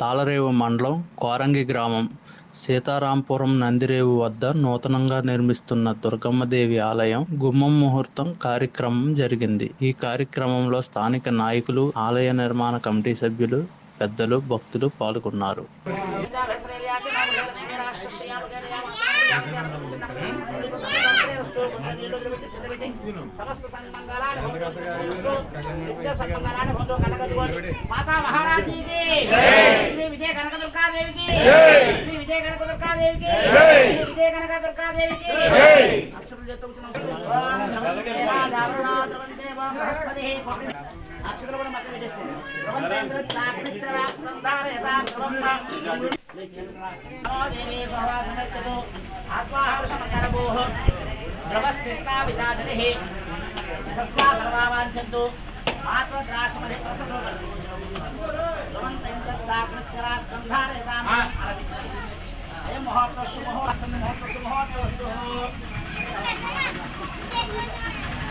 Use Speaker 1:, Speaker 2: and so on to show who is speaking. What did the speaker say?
Speaker 1: తాళరేవు మండలం కోరంగి గ్రామం. సీతారాంపురం నందిరేవు వద్ద నూతనంగా నిర్మిస్తున్న దుర్గమ్మదేవి ఆలయం గుమ్మం ముహూర్తం కార్యక్రమం జరిగింది. ఈ కార్యక్రమంలో స్థానిక నాయకులు ఆలయ నిర్మాణ కమిటీ సభ్యులు పెద్దలు భక్తులు పాల్గొన్నారు.
Speaker 2: సమస్త సన్మంగళాన్ని సన్మంగళాన్ని మాతా మహారాజీకి శ్రీ విజయ కనక దుర్గాదేవికి శ్రీ విజయ కనక దుర్గాదేవికి శ్రీ విజయ కనక దుర్గాదేవికి అక్షరం మధ్య పెట్టేసుకోండి సంధార యథా ధ్రువం దేవి సహవాసమచ్చదు ఆత్మాహర్షమకరభూః ద్రవస్తిష్టా విచాచలిః